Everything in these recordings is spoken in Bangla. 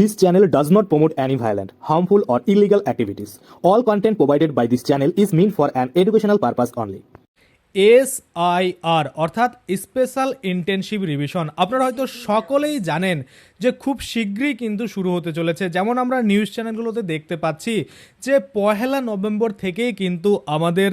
This channel does not promote any violent, harmful, or illegal activities. All content provided by this channel is meant for an educational purpose only. S I R অর্থাৎ স্পেশাল ইন্টেনসিভ রিভিশন আপনারা হয়তো সকলেই জানেন যে খুব শীঘ্রই কিন্তু শুরু হতে চলেছে যেমন আমরা নিউজ চ্যানেলগুলোতে দেখতে পাচ্ছি যে পহেলা নভেম্বর থেকেই কিন্তু আমাদের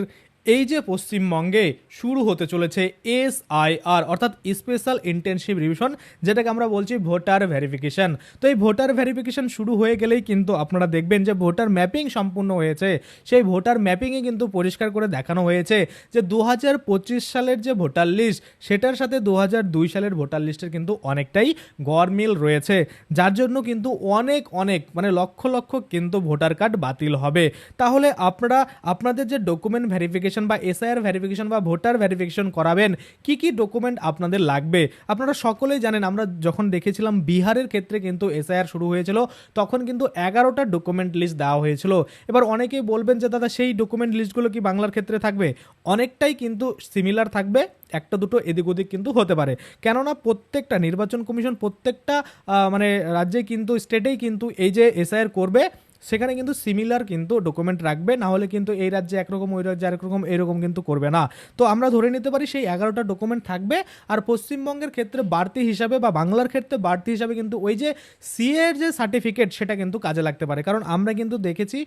এই যে পশ্চিমবঙ্গে শুরু হতে চলেছে এস আই আর, অর্থাৎ স্পেশাল ইন্টেনসিভ রিভিশন, যেটাকে আমরা বলছি ভোটার ভেরিফিকেশন। তো এই ভোটার ভেরিফিকেশন শুরু হয়ে গেলেই কিন্তু আপনারা দেখবেন যে ভোটার ম্যাপিং সম্পূর্ণ হয়েছে। সেই ভোটার ম্যাপিংয়ে কিন্তু পরিষ্কার করে দেখানো হয়েছে যে দু হাজার পঁচিশ সালের যে ভোটার লিস্ট, সেটার সাথে দু হাজার দুই সালের ভোটার লিস্টের কিন্তু অনেকটাই গরমিল রয়েছে। যার জন্য কিন্তু অনেক অনেক মানে লক্ষ লক্ষ কিন্তু ভোটার কার্ড বাতিল হবে। তাহলে আপনারা, আপনাদের যে ডকুমেন্ট ভেরিফিকেশন বা এসআইআর ভেরিফিকেশন বা ভোটার ভেরিফিকেশন করাবেন, কি কি ডকুমেন্ট আপনাদের লাগবে? আপনারা সকলেই জানেন, আমরা যখন দেখেছিলাম বিহারের ক্ষেত্রে কিন্তু এসআইআর শুরু হয়েছিল, তখন কিন্তু এগারোটা ডকুমেন্ট লিস্ট দেওয়া হয়েছিল। এবার অনেকেই বলবেন যে, দাদা, সেই ডকুমেন্ট লিস্টগুলো কি বাংলার ক্ষেত্রে থাকবে? অনেকটাই কিন্তু সিমিলার থাকবে, একটা দুটো এদিক ওদিক কিন্তু হতে পারে। কেননা প্রত্যেকটা নির্বাচন কমিশন প্রত্যেকটা মানে রাজ্যে কিন্তু স্টেটেই কিন্তু এই যে এসআইআর করবে সেখানে কিন্তু সিমিলার কিন্তু ডকুমেন্ট রাখবে না হলে কিন্তু এই রাজ্যে একরকম, ওই রাজ্যে আরেকরকম এরকম কিন্তু করবে না। তো আমরা ধরে নিতে পারি সেই এগারোটা ডকুমেন্ট থাকবে, আর পশ্চিমবঙ্গের ক্ষেত্রে বাড়তি হিসাবে বা বাংলার ক্ষেত্রে বাড়তি হিসাবে কিন্তু ওই যে সিএ এর যে সার্টিফিকেট সেটা কিন্তু কাজে লাগতে পারে। কারণ আমরা কিন্তু দেখেছি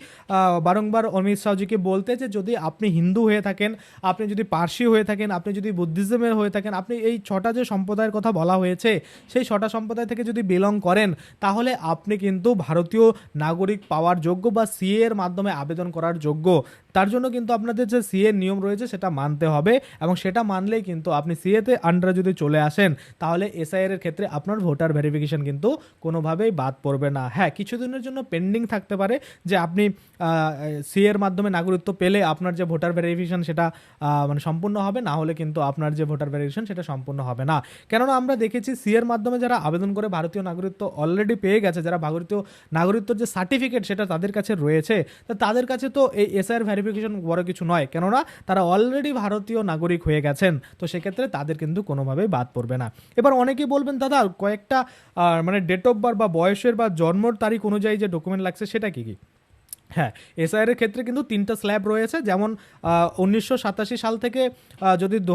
বারংবার অমিত শাহজিকে বলতে যে যদি আপনি হিন্দু হয়ে থাকেন, আপনি যদি পার্সি হয়ে থাকেন, আপনি যদি বুদ্ধিজমের হয়ে থাকেন, আপনি এই ছটা যে সম্প্রদায়ের কথা বলা হয়েছে, সেই ছটা সম্প্রদায় থেকে যদি বিলং করেন, তাহলে আপনি কিন্তু ভারতীয় নাগরিক পাওয়ার যোগ্য বা সিএ এর মাধ্যমে আবেদন করার যোগ্য, তার জন্য কিন্তু আপনাদের যে সিএ নিয়ম রয়েছে সেটা মানতে হবে এবং সেটা মানলেই কিন্তু আপনি সিএতে আন্ডারে যদি চলে আসেন, তাহলে এসআইআর এর ক্ষেত্রে আপনার ভোটার ভেরিফিকেশন কিন্তু কোনোভাবেই বাদ পড়বে না। হ্যাঁ কিছুদিনের জন্য পেন্ডিং থাকতে পারে যে আপনি সি এর মাধ্যমে নাগরিকত্ব পেলে আপনার যে ভোটার ভেরিফিকেশন সেটা মানে সম্পূর্ণ হবে, না হলে কিন্তু আপনার যে ভোটার ভেরিফিকেশন সেটা সম্পূর্ণ হবে না। কেননা আমরা দেখেছি সি এর মাধ্যমে যারা আবেদন করে ভারতীয় নাগরিকত্ব অলরেডি পেয়ে গেছে, যারা ভারতীয় নাগরিকত্বর যে সার্টিফিকেট সেটা তাদের কাছে রয়েছে। তা তাদের কাছে তো এই এসআইআর ভেরিফিকেশন বড় কিছু নয়। কেননা তারা অলরেডি ভারতীয় নাগরিক হয়ে গেছেন। তো সেক্ষেত্রে তাদের কিন্তু কোনোভাবেই বাদ পড়বে না। এবার অনেকেই বলবেন, দাদা, কয়েকটা মানে ডেট অফ বার্থ বা বয়সের বা জন্মর তারিখ অনুযায়ী যে ডকুমেন্ট লাগছে সেটা কি কি? হ্যাঁ এসআইআর এর ক্ষেত্রে কিন্তু তিনটা স্ল্যাব রয়েছে। যেমন উনিশশো সাতাশি সাল থেকে যদি দু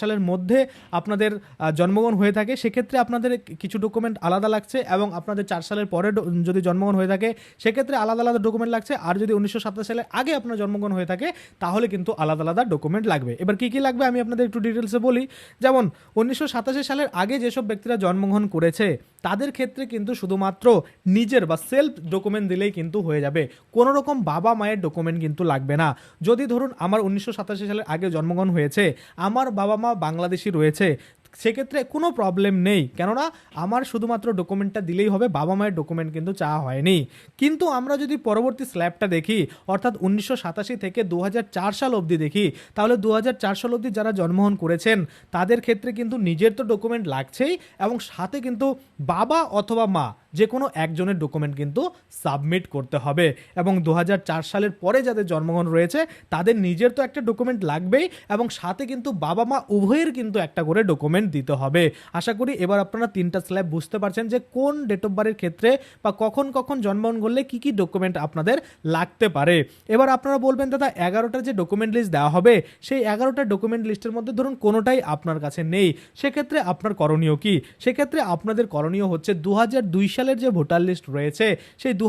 সালের মধ্যে আপনাদের জন্মগ্রহণ হয়ে থাকে, সেক্ষেত্রে আপনাদের কিছু ডকুমেন্ট আলাদা লাগছে এবং আপনাদের চার সালের পরে যদি জন্মগ্রহণ হয়ে থাকে, সেক্ষেত্রে আলাদা আলাদা ডকুমেন্ট লাগছে। আর যদি উনিশশো সাতাশি সালের আগে আপনার জন্মগ্রহণ হয়ে থাকে, তাহলে কিন্তু আলাদা আলাদা ডকুমেন্ট লাগবে। এবার কী কী লাগবে আমি আপনাদের একটু ডিটেলসে বলি। যেমন, উনিশশো সাতাশি সালের আগে যেসব ব্যক্তিরা জন্মগ্রহণ করেছে, তাদের ক্ষেত্রে কিন্তু শুধুমাত্র নিজের বা সেলফ ডকুমেন্ট দিলেই কিন্তু হয়ে যাবে। কোনো রকম বাবা মায়ের ডকুমেন্ট কিন্তু লাগবে না। যদি ধরুন আমার উনিশশো সাতাশি সালের আগে জন্মগ্রহণ হয়েছে, আমার বাবা মা বাংলাদেশি রয়েছে, সেক্ষেত্রে কোনো প্রবলেম নেই। কেননা আমার শুধুমাত্র ডকুমেন্টটা দিলেই হবে, বাবা মায়ের ডকুমেন্ট কিন্তু চাওয়া হয়নি। কিন্তু আমরা যদি পরবর্তী স্ল্যাবটা দেখি, অর্থাৎ উনিশশো সাতাশি থেকে দু হাজার চার সাল অবধি দেখি, তাহলে দু হাজার চার সাল অবধি যারা জন্মগ্রহণ করেছেন, তাদের ক্ষেত্রে কিন্তু নিজের তো ডকুমেন্ট লাগছেই এবং সাথে কিন্তু বাবা অথবা মা যে কোনো একজনের ডকুমেন্ট কিন্তু সাবমিট করতে হবে। এবং দু হাজার চার সালের পরে যাদের জন্মগ্রহণ রয়েছে, তাদের নিজের তো একটা ডকুমেন্ট লাগবেই এবং সাথে কিন্তু বাবা মা উভয়ের কিন্তু একটা করে ডকুমেন্ট দিতে হবে। আশা করি এবার আপনারা তিনটা স্ল্যাব বুঝতে পারছেন যে কোন ডেট অফ বার্থের ক্ষেত্রে বা কখন কখন জন্মগ্রহণ করলে কি কি ডকুমেন্ট আপনাদের লাগতে পারে। এবার আপনারা বলবেন, দাদা, এগারোটা যে ডকুমেন্ট লিস্ট দেওয়া হবে, সেই এগারোটা ডকুমেন্ট লিস্টের মধ্যে ধরুন কোনোটাই আপনার কাছে নেই। সেক্ষেত্রে আপনার করণীয় কি? সেক্ষেত্রে আপনাদের করণীয় হচ্ছে দু দুই সালের যে ভোটার লিস্ট রয়েছে, সেই দু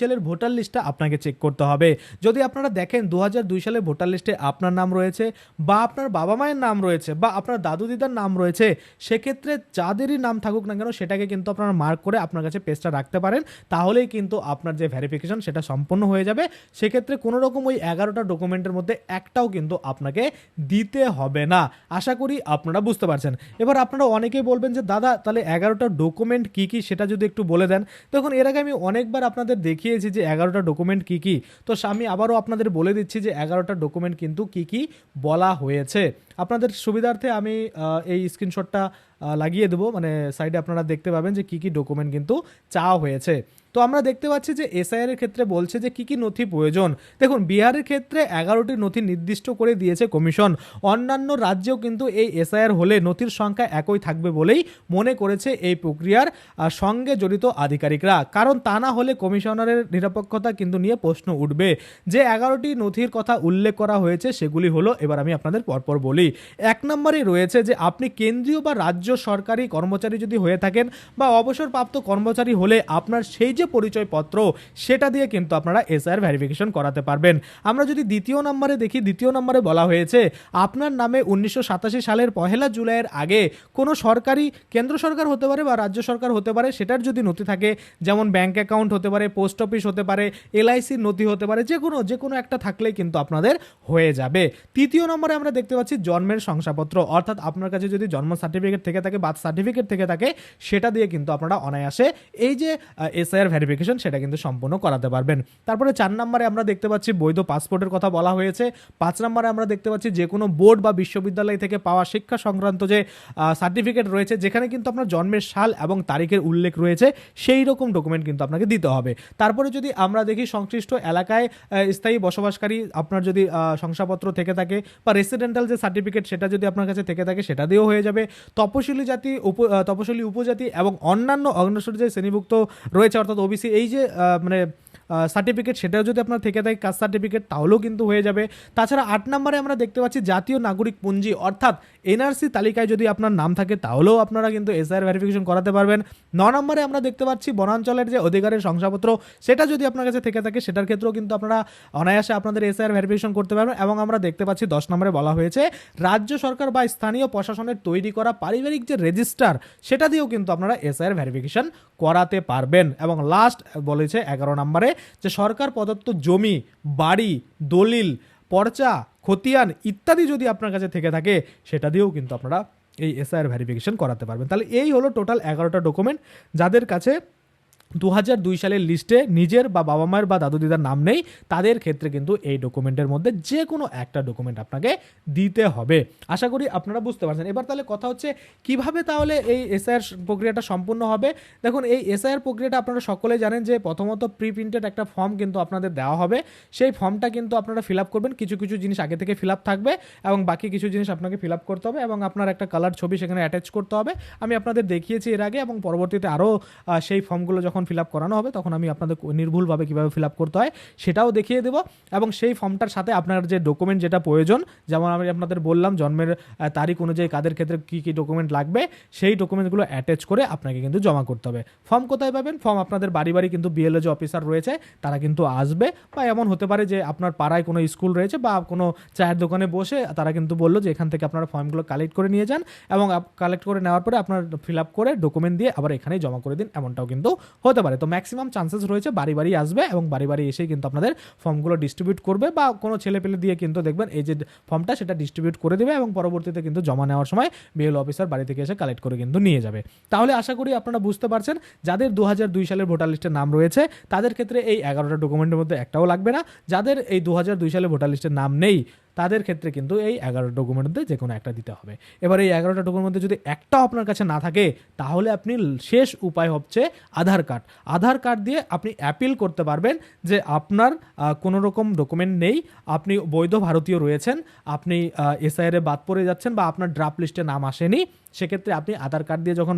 সালের ভোটার লিস্টটা আপনাকে চেক করতে হবে। যদি আপনারা দেখেন দু সালের ভোটার লিস্টে আপনার নাম রয়েছে বা আপনার বাবা মায়ের নাম রয়েছে বা আপনার দাদু দিদার নাম রয়েছে, সেক্ষেত্রে যাদেরই নাম থাকুক না কেন, সেটাকে কিন্তু আপনারা মার্ক করে আপনার কাছে পেজটা রাখতে পারেন। তাহলেই কিন্তু আপনার যে ভেরিফিকেশন সেটা সম্পন্ন হয়ে যাবে। সেক্ষেত্রে কোনো রকম ওই এগারোটা ডকুমেন্টের মধ্যে একটাও কিন্তু আপনাকে দিতে হবে না। আশা করি আপনারা বুঝতে পারছেন। এবার আপনারা অনেকেই বলবেন যে, দাদা, তাহলে এগারোটা ডকুমেন্ট কী কী সেটা যদি একটু বলে দেন। দেখুন, এর আগে আমি অনেকবার আপনাদের দেখিয়েছি যে এগারোটা ডকুমেন্ট কী কী। তো আমি আবারও আপনাদের বলে দিচ্ছি যে এগারোটা ডকুমেন্ট কিন্তু কী কী বলা হয়েছে। আপনাদের সুবিধার্থে আমি এই স্ক্রিনশটটা লাগিয়ে দেবো। মানে সাইডে আপনারা দেখতে পাবেন যে কী কী ডকুমেন্ট কিন্তু চাওয়া হয়েছে। তো আমরা দেখতে পাচ্ছি যে এসআইআর এর ক্ষেত্রে বলছে যে কি কি নথি প্রয়োজন। দেখুন, বিহারের ক্ষেত্রে এগারোটি নথি নির্দিষ্ট করে দিয়েছে কমিশন। অন্যান্য রাজ্যেও কিন্তু এই এসআইআর হলে নথির সংখ্যা একই থাকবে বলেই মনে করেছে এই প্রক্রিয়ার সঙ্গে জড়িত আধিকারিকরা। কারণ তা না হলে কমিশনারের নিরপেক্ষতা কিন্তু নিয়ে প্রশ্ন উঠবে। যে এগারোটি নথির কথা উল্লেখ করা হয়েছে সেগুলি হলো, এবার আমি আপনাদের পরপর বলি। এক নম্বরে রয়েছে যে আপনি কেন্দ্রীয় বা রাজ্য সরকারি কর্মচারী যদি হয়ে থাকেন বা অবসরপ্রাপ্ত কর্মচারী হলে আপনার সেই যে পরিচয়পত্র, সেটা দিয়ে কিন্তু আপনারা এসআইআর ভেরিফিকেশন করাতে পারবেন। আমরা যদি দ্বিতীয় নম্বরে দেখি, দ্বিতীয় নম্বরে বলা হয়েছে, আপনার নামে উনিশশো সাতাশি সালের পহেলা জুলাইয়ের আগে কোনো সরকারি, কেন্দ্র সরকার হতে পারে বা রাজ্য সরকার হতে পারে, সেটার যদি নথি থাকে, যেমন ব্যাংক অ্যাকাউন্ট হতে পারে পোস্ট অফিস হতে পারে এলআইসির নথি হতে পারে, যে কোনো যে কোনো একটা থাকলেই কিন্তু আপনাদের হয়ে যাবে। তৃতীয় নম্বরে আমরা দেখতে পাচ্ছি জন্মের শংসাপত্র, অর্থাৎ আপনার কাছে যদি জন্ম সার্টিফিকেট থেকে থাকে বার্থ সার্টিফিকেট থেকে থাকে, সেটা দিয়ে কিন্তু আপনারা অনায়াসে এই যে এসআইআর ভেরিফিকেশন সেটা কিন্তু সম্পূর্ণ করাতে পারবেন। তারপরে চার নম্বরে আমরা দেখতে পাচ্ছি বৈধ পাসপোর্টের কথা বলা হয়েছে। পাঁচ নম্বরে আমরা দেখতে পাচ্ছি যে কোনো বোর্ড বা বিশ্ববিদ্যালয় থেকে পাওয়া শিক্ষা সংক্রান্ত যে সার্টিফিকেট রয়েছে, যেখানে কিন্তু আপনার জন্মের সাল এবং তারিখের উল্লেখ রয়েছে, সেই রকম ডকুমেন্ট কিন্তু আপনাকে দিতে হবে। তারপরে যদি আমরা দেখি সংশ্লিষ্ট এলাকায় স্থায়ী বসবাসকারী আপনার যদি শংসাপত্র থেকে থাকে বা রেসিডেন্টাল যে সার্টিফিকেট সেটা যদি আপনার কাছে থেকে থাকে, সেটা দিয়েও হয়ে যাবে। তপশিলি জাতি উপ তপশিলি উপজাতি এবং অন্যান্য অগ্রসর যে শ্রেণীভুক্ত রয়েছে, অর্থাৎ ওবিসি এই যে আহ, মানে সার্টিফিকেট সেটাও যদি আপনার থেকে থাকে, কাস্ট সার্টিফিকেট তাহলেও কিন্তু হয়ে যাবে। তাছাড়া আট নম্বরে আমরা দেখতে পাচ্ছি জাতীয় নাগরিক পঞ্জি অর্থাৎ এনআরসি তালিকায় যদি আপনার নাম থাকে, তাহলেও আপনারা কিন্তু এসআইআর ভেরিফিকেশন করাতে পারবেন। ন নম্বরে আমরা দেখতে পাচ্ছি বনাঞ্চলের যে অধিকারের শংসাপত্র, সেটা যদি আপনার কাছে থেকে থাকে, সেটার ক্ষেত্রেও কিন্তু আপনারা অনায়াসে আপনাদের এসআইআর ভেরিফিকেশন করতে পারবেন এবং আমরা দেখতে পাচ্ছি দশ নম্বরে বলা হয়েছে, রাজ্য সরকার বা স্থানীয় প্রশাসনের তৈরি করা পারিবারিক যে রেজিস্টার, সেটা দিয়েও কিন্তু আপনারা এসআইআর ভেরিফিকেশন করাতে পারবেন। এবং লাস্ট বলেছে এগারো নম্বরে যে সরকার প্রদত্ত জমি, বাড়ি, দলিল, পর্চা, খতিয়ান ইত্যাদি যদি আপনার কাছে থেকে থাকে, সেটা দিয়েও কিন্তু আপনারা এই এসআইআর ভেরিফিকেশন করাতে পারবেন। তাহলে এই হলো টোটাল এগারোটা ডকুমেন্ট যাদের কাছে দু হাজার দুই সালের লিস্টে নিজের বা বাবা মায়ের বা দাদু দিদার নাম নেই, তাদের ক্ষেত্রে কিন্তু এই ডকুমেন্টের মধ্যে যে কোনো একটা ডকুমেন্ট আপনাকে দিতে হবে। আশা করি আপনারা বুঝতে পারছেন। এবার তাহলে কথা হচ্ছে, কীভাবে তাহলে এই এসআইআর প্রক্রিয়াটা সম্পূর্ণ হবে? দেখুন, এই এসআইআর প্রক্রিয়াটা আপনারা সকলে জানেন যে প্রথমত প্রি প্রিন্টেড একটা ফর্ম কিন্তু আপনাদের দেওয়া হবে। সেই ফর্মটা কিন্তু আপনারা ফিল আপ করবেন। কিছু কিছু জিনিস আগে থেকে ফিল আপ থাকবে এবং বাকি কিছু জিনিস আপনাকে ফিল আপ করতে হবে এবং আপনার একটা কালার ছবি সেখানে অ্যাটাচ করতে হবে। আমি আপনাদের দেখিয়েছি এর আগে এবং পরবর্তীতে আরও সেই ফর্মগুলো যখন ফিল আপ করানো হবে, তখন আমি আপনাদের নির্ভুলভাবে কীভাবে ফিল আপ করতে হয়, সেটাও দেখিয়ে দেবো। এবং সেই ফর্মটার সাথে আপনার যে ডকুমেন্ট যেটা প্রয়োজন, যেমন আমি আপনাদের বললাম, জন্মের তারিখ অনুযায়ী কাদের ক্ষেত্রে কী কী ডকুমেন্ট লাগবে, সেই ডকুমেন্টগুলো অ্যাটাচ করে আপনাকে কিন্তু জমা করতে হবে। ফর্ম কোথায় পাবেন? ফর্ম আপনাদের বাড়ি বাড়ি কিন্তু বিএলও যে অফিসার রয়েছে, তারা কিন্তু আসবে। বা এমন হতে পারে যে আপনার পাড়ায় কোনো স্কুল রয়েছে বা কোনো চায়ের দোকানে বসে তারা কিন্তু বলল যে এখান থেকে আপনারা ফর্মগুলো কালেক্ট করে নিয়ে যান এবং কালেক্ট করে নেওয়ার পরে আপনার ফিল আপ করে ডকুমেন্ট দিয়ে আবার এখানেই জমা করে দিন, এমনটাও কিন্তু হতে পারে। তো ম্যাক্সিমাম চান্সেস রয়েছে বাড়ি বাড়ি আসবে এবং বাড়ি বাড়ি এসেই কিন্তু আপনাদের ফর্মগুলো ডিস্ট্রিবিউট করবে বা কোনো ছেলে পেলে দিয়ে কিন্তু দেখবেন এই যে ফর্মটা সেটা ডিস্ট্রিবিউট করে দেবে এবং পরবর্তীতে কিন্তু জমা নেওয়ার সময় বিএল অফিসার বাড়ি থেকে এসে কালেক্ট করে কিন্তু নিয়ে যাবে। তাহলে আশা করি আপনারা বুঝতে পারছেন, যাদের দু সালের ভোটার লিস্টের নাম রয়েছে, তাদের ক্ষেত্রে এই এগারোটা ডকুমেন্টের মধ্যে একটাও লাগবে না। যাদের এই দু দুই সালে ভোটার লিস্টের নাম নেই তাদের ক্ষেত্রে কিন্তু এই এগারোটা ডকুমেন্টের মধ্যে যে কোনো একটা দিতে হবে। এবার এই এগারোটা ডকুমেন্টের মধ্যে যদি একটাও আপনার কাছে না থাকে, তাহলে আপনি শেষ উপায় হচ্ছে আধার কার্ড। আধার কার্ড দিয়ে আপনি অ্যাপিল করতে পারবেন যে আপনার কোনো রকম ডকুমেন্ট নেই, আপনি বৈধ ভারতীয় রয়েছেন, আপনি এসআইআর বাদ পড়ে যাচ্ছেন বা আপনার ড্রাফট লিস্টে নাম আসেনি সেক্ষেত্রে আপনি আধার কার্ড দিয়ে যখন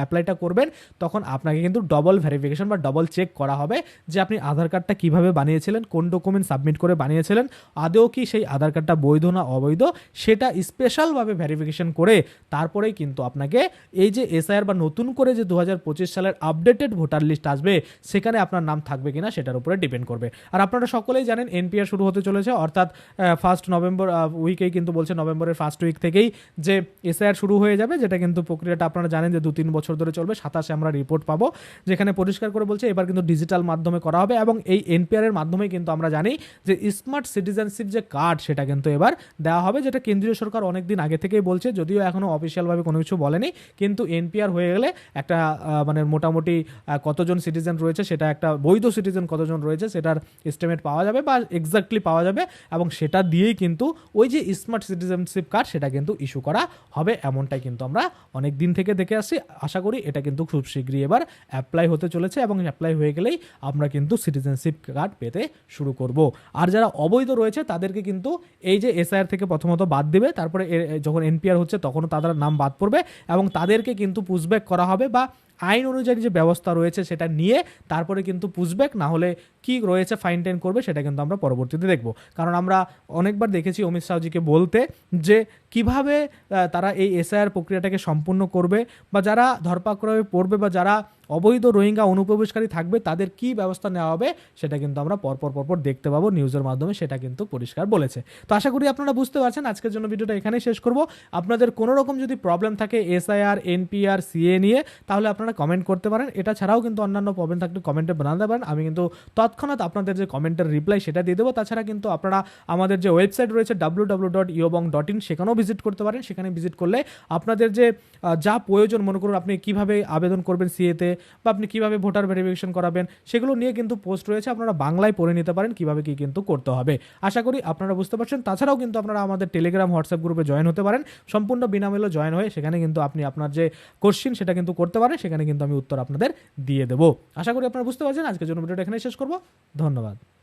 অ্যাপ্লাইটা করবেন, তখন আপনাকে কিন্তু ডবল ভেরিফিকেশন বা ডবল চেক করা হবে যে আপনি আধার কার্ডটা কীভাবে বানিয়েছিলেন, কোন ডকুমেন্ট সাবমিট করে বানিয়েছিলেন, আদৌ কি সেই আধার কার্ডটা বৈধ না অবৈধ, সেটা স্পেশালভাবে ভেরিফিকেশন করে তারপরেই কিন্তু আপনাকে এই যে এসআইআর বা নতুন করে যে দু হাজার পঁচিশ সালের আপডেটেড ভোটার লিস্ট আসবে, সেখানে আপনার নাম থাকবে কিনা সেটার উপরে ডিপেন্ড করবে। আর আপনারা সকলেই জানেন এনপিআর শুরু হতে চলেছে, অর্থাৎ ফার্স্ট নভেম্বর উইকেই কিন্তু বলছে নভেম্বরের ফার্স্ট উইক থেকেই যে এসআইআর শুরু হয়ে যাবে যেটা কিন্তু প্রক্রিয়াটা আপনারা জানেন যে দু তিন বছর ধরে চলবে, সাতাশে আমরা রিপোর্ট পাবো, যেখানে পরিষ্কার করে বলছে এবার কিন্তু ডিজিটাল মাধ্যমে করা হবে এবং এই এনপিআর এর মাধ্যমে কিন্তু আমরা জানি যে স্মার্ট সিটিজেনশিপ যে কার্ড সেটা কিন্তু এবার দেওয়া হবে, যেটা কেন্দ্রীয় সরকার অনেক দিন আগে থেকেই বলছে, যদিও এখনও অফিসিয়ালভাবে কোনো কিছু বলেনি, কিন্তু এনপিআর হয়ে গেলে একটা মানে মোটামুটি কতজন সিটিজেন রয়েছে সেটা একটা বৈধ সিটিজেন কতজন রয়েছে সেটার এস্টিমেট পাওয়া যাবে বা এক্স্যাক্টলি পাওয়া যাবে এবং সেটা দিয়েই কিন্তু ওই যে স্মার্ট সিটিজেনশিপ কার্ড সেটা কিন্তু ইস্যু করা হবে, এমনটাই কিন্তু আমরা অনেক দিন থেকে দেখে আসছি আশা করি এটা কিন্তু খুব শীঘ্রই এবার অ্যাপ্লাই হতে চলেছে এবং অ্যাপ্লাই হয়ে গেলেই আমরা কিন্তু সিটিজেনশিপ কার্ড পেতে শুরু করব। আর যারা অবৈধ রয়েছে, তাদেরকে কিন্তু এই যে এসআইআর থেকে প্রথমত বাদ দেবে, তারপরে যখন এনপিআর হচ্ছে, তখনও তাদের নাম বাদ পড়বে এবং তাদেরকে কিন্তু পুশব্যাক করা হবে বা আইন অনুযায়ী যে ব্যবস্থা রয়েছে সেটা নিয়ে তারপরে কিন্তু পুষব্যাক না হলে কি রয়েছে ফাইন টেন করবে সেটা কিন্তু আমরা পরবর্তীতে দেখব। কারণ আমরা অনেকবার দেখেছি অমিত শাহজিকে বলতে যে কীভাবে তারা এই এসআইআর প্রক্রিয়াটাকে সম্পূর্ণ করবে বা যারা ধরপাকড়ে পড়বে বা যারা অবৈধ রোহিঙ্গা অনুপ্রবেশকারী থাকবে, তাদের কি ব্যবস্থা নেওয়া হবে সেটা কিন্তু আমরা পরপর পরপর দেখতে পাবো নিউজের মাধ্যমে, সেটা কিন্তু পরিষ্কার বলেছে। তো আশা করি আপনারা বুঝতে পারছেন, আজকের জন্য ভিডিওটা এখানেই শেষ করব। আপনাদের কোনো রকম যদি প্রবলেম থাকে এসআইআর, এনপিআর, সিএ নিয়ে, তাহলে আপনারা কমেন্ট করতে পারেন। এটা ছাড়াও কিন্তু অন্যান্য প্রবলেম থাকলে কমেন্টে বানাতে পারেন। আমি কিন্তু তৎক্ষণাৎ আপনাদের যে কমেন্টের রিপ্লাই সেটা দিয়ে দেবো। তাছাড়া কিন্তু আপনারা আমাদের যে ওয়েবসাইট রয়েছে ডাব্লু ডাব্লু ডট ইয়োবং ডট ইন সেখানেও ভিজিট করতে পারেন। সেখানে ভিজিট করলে আপনাদের যে যা প্রয়োজন মনে করুন, আপনি কীভাবে আবেদন করবেন সিএতে বা আপনি কীভাবে ভোটার ভেরিফিকেশন করাবেন, সেগুলো নিয়ে কিন্তু পোস্ট রয়েছে। আপনারা বাংলায় পড়ে নিতে পারেন কীভাবে কী কিন্তু করতে হবে। আশা করি আপনারা বুঝতে পারছেন। তাছাড়াও কিন্তু আপনারা আমাদের টেলিগ্রাম হোয়াটসঅ্যাপ গ্রুপে জয়েন হতে পারেন। সম্পূর্ণ বিনামূল্যে জয়েন হয়ে সেখানে কিন্তু আপনি আপনার যে কোশ্চিন সেটা কিন্তু করতে পারেন। সেখানে কিন্তু আমি উত্তর আপনাদের দিয়ে দেবো। আশা করি আপনারা বুঝতে পারছেন। আজকের জন্য ভিডিওটা এখানে শেষ করব। ধন্যবাদ।